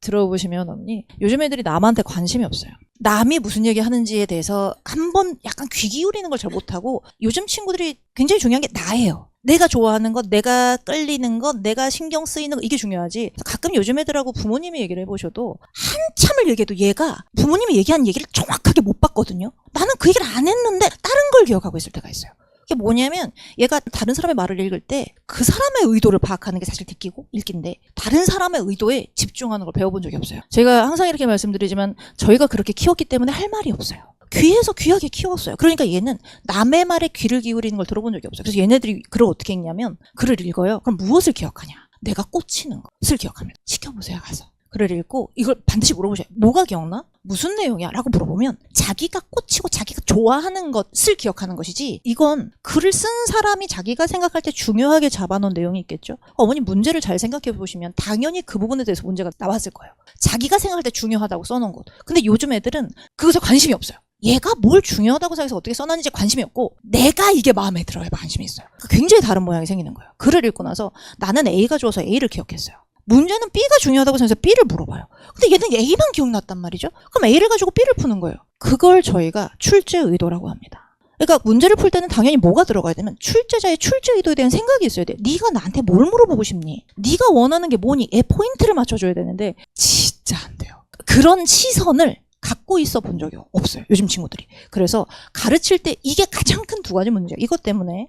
들어보시면 언니 요즘 애들이 남한테 관심이 없어요. 남이 무슨 얘기 하는지에 대해서 한 번 약간 귀 기울이는 걸 잘 못하고 요즘 친구들이 굉장히 중요한 게 나예요. 내가 좋아하는 것, 내가 끌리는 것, 내가 신경 쓰이는 것 이게 중요하지. 가끔 요즘 애들하고 부모님이 얘기를 해보셔도 한참을 얘기해도 얘가 부모님이 얘기한 얘기를 정확하게 못 봤거든요. 나는 그 얘기를 안 했는데 다른 걸 기억하고 있을 때가 있어요. 이게 뭐냐면 얘가 다른 사람의 말을 읽을 때 그 사람의 의도를 파악하는 게 사실 듣기고 읽기인데 다른 사람의 의도에 집중하는 걸 배워본 적이 없어요. 제가 항상 이렇게 말씀드리지만 저희가 그렇게 키웠기 때문에 할 말이 없어요. 귀에서 귀하게 키웠어요. 그러니까 얘는 남의 말에 귀를 기울이는 걸 들어본 적이 없어요. 그래서 얘네들이 글을 어떻게 읽냐면 글을 읽어요. 그럼 무엇을 기억하냐? 내가 꽂히는 것을 기억합니다. 시켜보세요, 가서. 글을 읽고 이걸 반드시 물어보셔요. 뭐가 기억나? 무슨 내용이야? 라고 물어보면 자기가 꽂히고 자기가 좋아하는 것을 기억하는 것이지 이건 글을 쓴 사람이 자기가 생각할 때 중요하게 잡아놓은 내용이 있겠죠? 어머니 문제를 잘 생각해 보시면 당연히 그 부분에 대해서 문제가 나왔을 거예요. 자기가 생각할 때 중요하다고 써놓은 것. 근데 요즘 애들은 그것에 관심이 없어요. 얘가 뭘 중요하다고 생각해서 어떻게 써놨는지 관심이 없고 내가 이게 마음에 들어야 관심이 있어요. 굉장히 다른 모양이 생기는 거예요. 글을 읽고 나서 나는 A가 좋아서 A를 기억했어요. 문제는 B가 중요하다고 생각해서 B를 물어봐요. 근데 얘는 A만 기억났단 말이죠. 그럼 A를 가지고 B를 푸는 거예요. 그걸 저희가 출제 의도라고 합니다. 그러니까 문제를 풀 때는 당연히 뭐가 들어가야 되면 출제자의 출제 의도에 대한 생각이 있어야 돼. 네가 나한테 뭘 물어보고 싶니? 네가 원하는 게 뭐니? 애 포인트를 맞춰줘야 되는데 진짜 안 돼요. 그런 시선을 갖고 있어 본 적이 없어요. 요즘 친구들이. 그래서 가르칠 때 이게 가장 큰 두 가지 문제예요. 이것 때문에